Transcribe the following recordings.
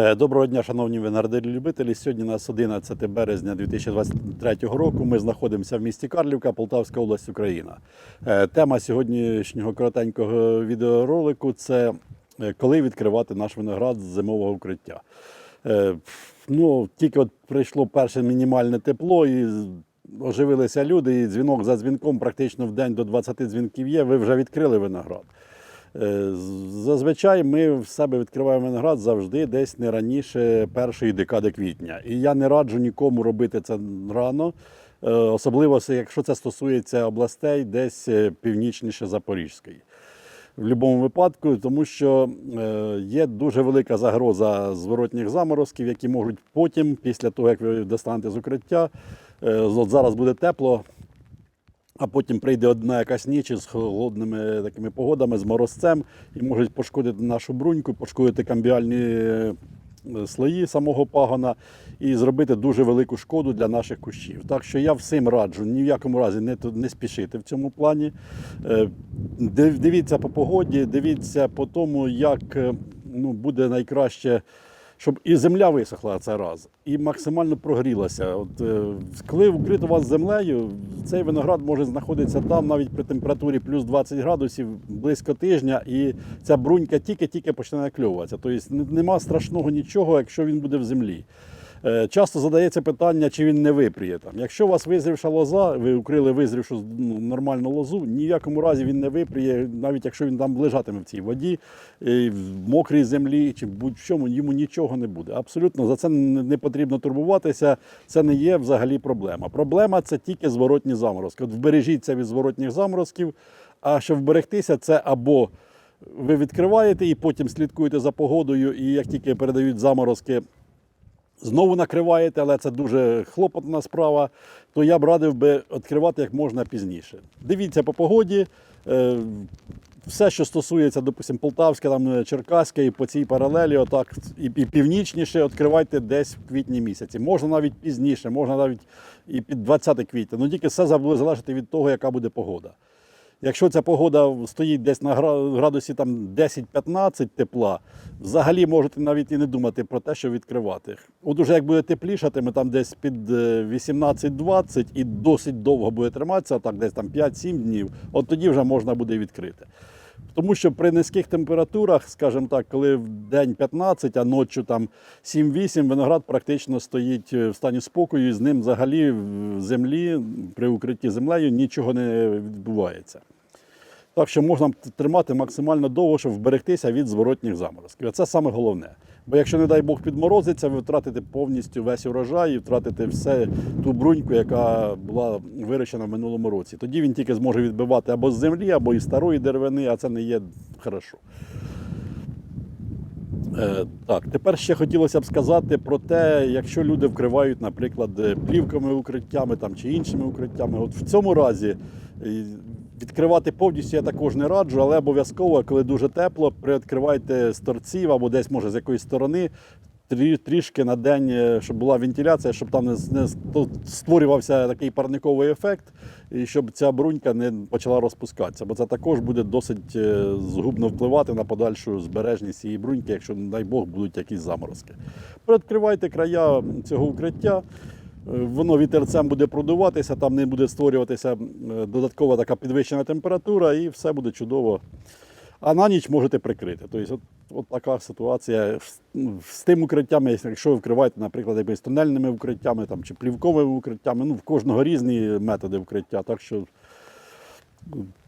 Е, Доброго дня, шановні виноградарі-любителі. Сьогодні у нас 11 березня 2023 року. Ми знаходимося в місті Карлівка, Полтавська область, Україна. Е, Тема сьогоднішнього коротенького відеоролику це е, коли відкривати наш виноград з зимового укриття. Ну, тільки от прийшло перше мінімальне тепло і оживилися люди, і дзвінок за дзвінком практично в день до 20 дзвінків є. Ви вже відкрили виноград. Е, Зазвичай ми в себе відкриваємо виноград завжди десь не раніше першої декади квітня. І я не раджу нікому робити це рано, е, особливо якщо це стосується областей десь е, північніше Запорізької. В будь-якому випадку, тому що є дуже велика загроза зворотніх заморозків, які можуть потім, після того, як ви достанете з укриття, от зараз буде тепло, а потім прийде одна якась ніч з холодними такими погодами, з морозцем, і можуть пошкодити нашу бруньку, пошкодити камбіальні е, слої самого пагона і зробити дуже велику шкоду для наших кущів. Так що я всім раджу ні в якому разі не, не спішити в цьому плані. Е, Дивіться по погоді, дивіться по тому, як е, ну, буде найкраще щоб і земля висохла це раз, і максимально прогрілася. От, е, коли укрито вас землею, цей виноград може знаходитися там навіть при температурі плюс 20 градусів близько тижня, і ця брунька тільки-тільки почне накльовуватися. Тобто нема страшного нічого, якщо він буде в землі. Е, Часто задається питання, чи він не випріє там. Якщо у вас визрівша лоза, ви укрили визрівшу ну, нормальну лозу, ні в якому разі він не випріє, навіть якщо він там лежатиме в цій воді, в мокрій землі чи будь-чому, йому нічого не буде. Абсолютно за це не потрібно турбуватися. Це не є взагалі проблема. Проблема це тільки зворотні заморозки. От вбережіться від зворотніх заморозків. А щоб вберегтися, це або ви відкриваєте і потім слідкуєте за погодою, і як тільки передають заморозки, знову накриваєте, але це дуже хлопотна справа, то я б радив би відкривати як можна пізніше. Дивіться по погоді. е, Все, що стосується, допустим, Полтавська, там, е, Черкаська і по цій паралелі, отак, і північніше відкривайте десь в квітні місяці. Можна навіть пізніше, можна навіть і під 20 квітня. Ну тільки все буде залежати від того, яка буде погода. Якщо ця погода стоїть десь на гра- градусі там 10-15 тепла, взагалі можете навіть і не думати про те, що відкривати. От уже як буде теплішатиме, там десь під е, 18-20 і досить довго буде триматися, так десь там 5-7 днів, от тоді вже можна буде відкрити. Тому що при низьких температурах, скажімо так, коли в день 15, а ночі там 7-8, виноград практично стоїть е, в стані спокою, і з ним взагалі в землі, при укритті землею нічого не відбувається. Так що можна тримати максимально довго, щоб вберегтися від зворотніх заморозків. Це саме головне. Бо якщо, не дай Бог, підморозиться, ви втратите повністю весь урожай і втратите все ту бруньку, яка була вирощена в минулому році. Тоді він тільки зможе відбивати або з землі, або із старої деревини, а це не є хорошо. Е, Так, тепер ще хотілося б сказати про те, якщо люди вкривають, наприклад, плівками укриттями там, чи іншими укриттями. От в цьому разі е, відкривати повністю я також не раджу, але обов'язково, коли дуже тепло, привідкривайте з торців або десь, може, з якоїсь сторони. Трішки на день, е, щоб була вентиляція, щоб там не, створювався такий парниковий ефект, і щоб ця брунька не почала розпускатися, бо це також буде досить е, згубно впливати на подальшу збережність цієї бруньки, якщо, дай Бог, будуть якісь заморозки. Передкривайте края цього укриття. Е, Воно вітерцем буде продуватися, там не буде створюватися е, додаткова така підвищена температура, і все буде чудово. А на ніч можете прикрити. Тобто, от, от така ситуація з- тим укриттям, якщо ви вкриваєте, наприклад, якимись тунельними укриттями там, чи плівковими укриттями, ну, в кожного різні методи вкриття. Так що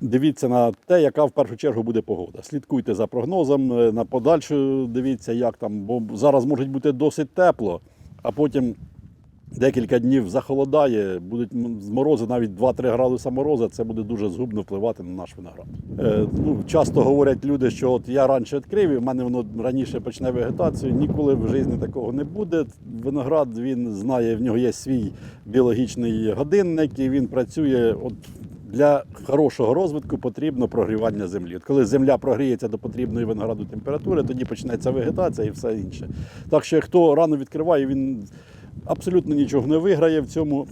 дивіться на те, яка в першу чергу буде погода. Слідкуйте за прогнозом, е, на подальшу дивіться, як там, бо зараз може бути досить тепло, а потім декілька днів захолодає, будуть морози, навіть 2-3 градуса мороза, це буде дуже згубно впливати на наш виноград. Е, ну, часто говорять люди, що от я раніше відкрив, і в мене воно раніше почне вегетацію. Ніколи в житті такого не буде. Виноград він знає, в нього є свій біологічний годинник, і він працює. От для хорошого розвитку потрібно прогрівання землі. От коли земля прогріється до потрібної винограду температури, тоді почнеться вегетація і все інше. Так що хто рано відкриває, він абсолютно нічого не виграє в цьому.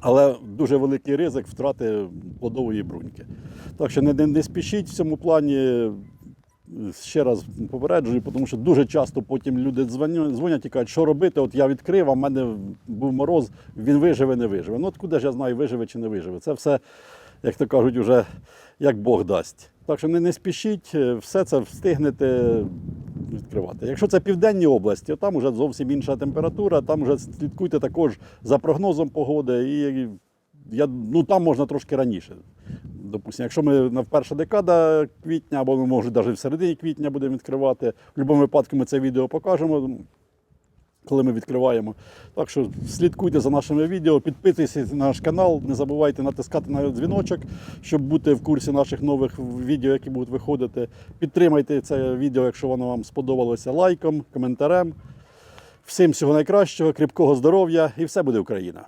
Але дуже великий ризик втрати плодової бруньки. Так що не, не, спішіть в цьому плані. ще раз попереджую, тому що дуже часто потім люди дзвонять, і кажуть, що робити. От я відкрив, а в мене був мороз, він виживе, не виживе. Ну, от куди ж я знаю, виживе чи не виживе. Це все, як то кажуть, уже як Бог дасть. Так що не, не спішіть, е, все це встигнете відкривати. Якщо це південні області, там вже зовсім інша температура, там вже слідкуйте також за прогнозом погоди. І я, ну, там можна трошки раніше. Допустимо, якщо ми на перша декада квітня, або ми може навіть в середині квітня будемо відкривати. В будь-якому випадку ми це відео покажемо, коли ми відкриваємо. Так що слідкуйте за нашими відео, підписуйтесь на наш канал, не забувайте натискати на дзвіночок, щоб бути в курсі наших нових відео, які будуть виходити. Підтримайте це відео, якщо воно вам сподобалося, лайком, коментарем. Всім всього найкращого, кріпкого здоров'я і все буде Україна!